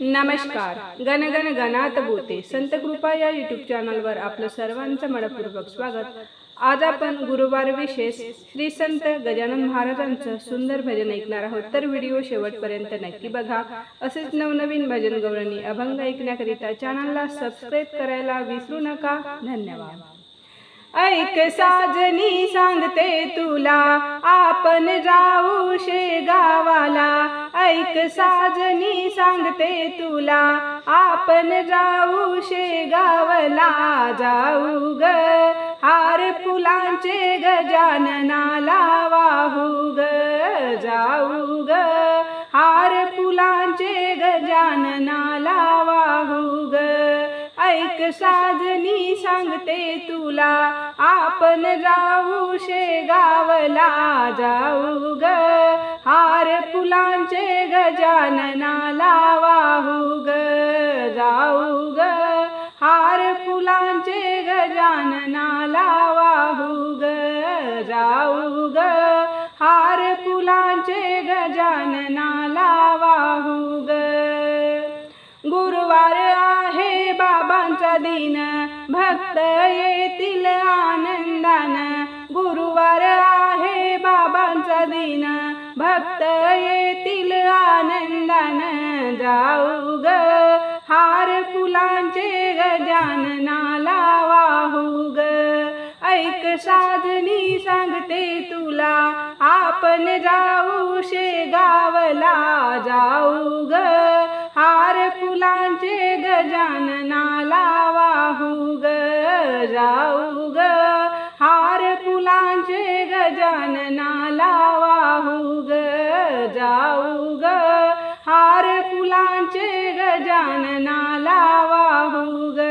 नमस्कार. गणगण गणात बोते संत कृपा या युट्यूब चॅनलवर आपलं सर्वांचं मनपूर्वक स्वागत. आज आपण गुरुवार विशेष श्री संत गजानन महाराजांचं सुंदर भजन ऐकणार आहोत. तर व्हिडिओ शेवटपर्यंत नक्की बघा. असेच नवनवीन भजन गौरणी अभंग ऐकण्याकरिता चॅनलला सबस्क्राईब करायला विसरू नका. धन्यवाद. ऐक साजनी सांगते तुला आपण जाऊ शेगावाला. ऐक साजनी सांगते तुला आपण जाऊ शेगावला. जाऊ ग हार फुलांचे गजाननाला वाहू ग जाऊ ग. ऐक साजनी सांगते तुला आपण जाऊ शेगावला जाऊ ग. हार फुलांचे गजाननाला वाहू ग जाऊ ग. हार फुलांचे गजाननाला वाहू भक्त येतील आनंदान जाऊ ग. हार फुलांचे गजाननाला वाहू ग. ऐक साधनी सांगते तुला आपण जाऊ शेगावला जाऊ ग. हार फुलांचे गजाननाला वाहू ग. जाऊ ग. हार फुलांचे गजानना फुलांचे गजाननाला वाहू ग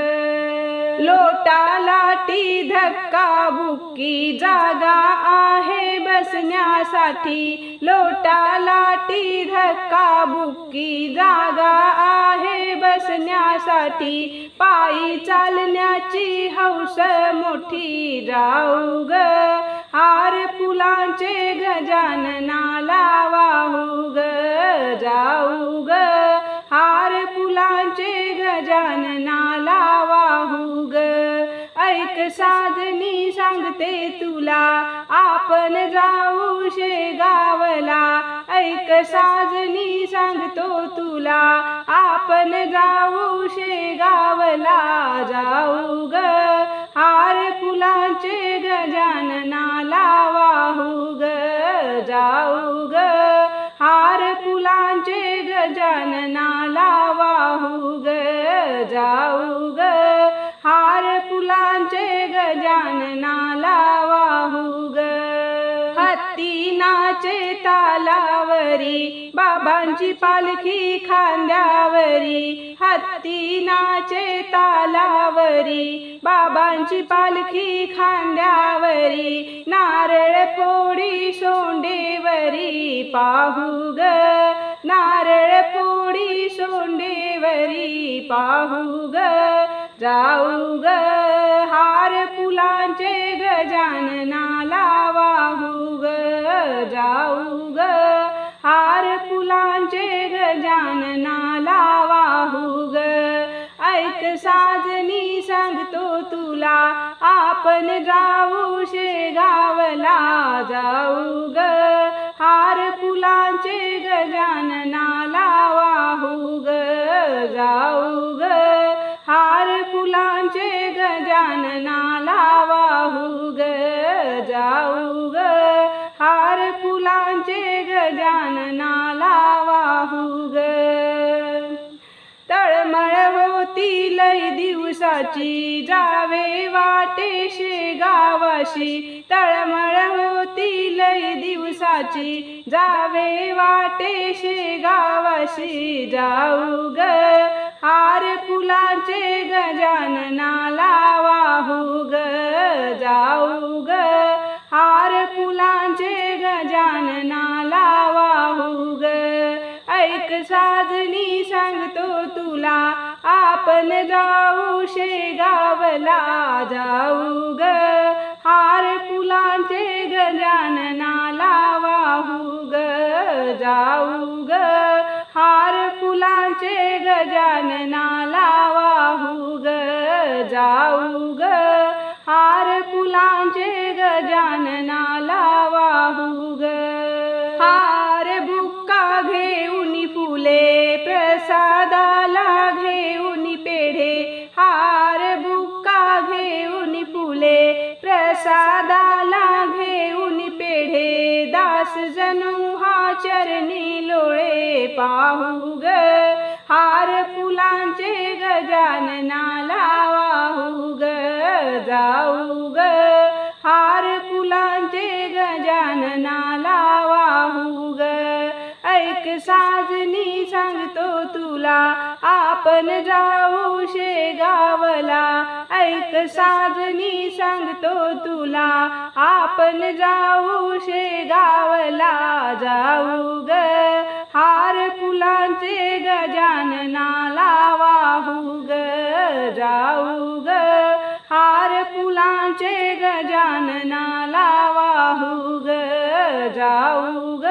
लोटा लाटी धक्का बुक्की जागा आहे बसण्यासाठी. लोटा लाटी धक्का बुक्की जागा आहे बसण्यासाठी. पायी चालण्याची हौस मोठी जाऊ ग साधनी सांगते तुला आपण जाऊ शेगावला. ऐक साजनी सांगतो तुला आपण जाऊ शेगावला. जाऊ ग हार फुलांचे गजाननाला वाहू ग. जाऊ ग हार फुलांचे गजाननाला वाहू ग. जाऊ ग गजाननाला वाहू ग हत्ती नाचे तालावरी बाबांची पालखी खांद्यावरी. हत्ती नाचे तालावरी बाबांची पालखी खांद्यावरी. नारळ पोळी सोंडेवरी पाहू ग नारळ पोळी सोंडेवरी पाहू ग जाऊ ग साजनी सांगतो तुला आपण जाऊ शेगावला जाऊ ग. हार फुलांचे गजानना दिवसाची जावे वाटे शेगावाशी. तळमळ होती लय दिवसाची. जावे वाटे शेगावाशी जाऊ ग. हार फुलांचे गजाननाला वाहू ग. जाऊ ग. हार फुलांचे गजाननाला वाहू ग. ऐक साजनी सांगतो तुला. आपण जाऊ शेगावला जाऊ ग. हार फुलांचे गजाननाला वाहू ग. जाऊ ग. हार फुलांचे गजानना वाहू ग. जाऊ ग. हार फुलांचे गजानना प्रसादाला घेऊन पेढे दास जणू हा चरणी लोळे पाहू ग. हार फुलांचे गजानना बोला आपण जाऊ शेगावला. ऐक साजनी सांगतो तुला आपण जाऊ शेगावला. जाऊ ग हार फुलांचे गजानना लावाहू ग. जाऊ ग हार फुलांचे गजानना लावाहू ग. जाऊ ग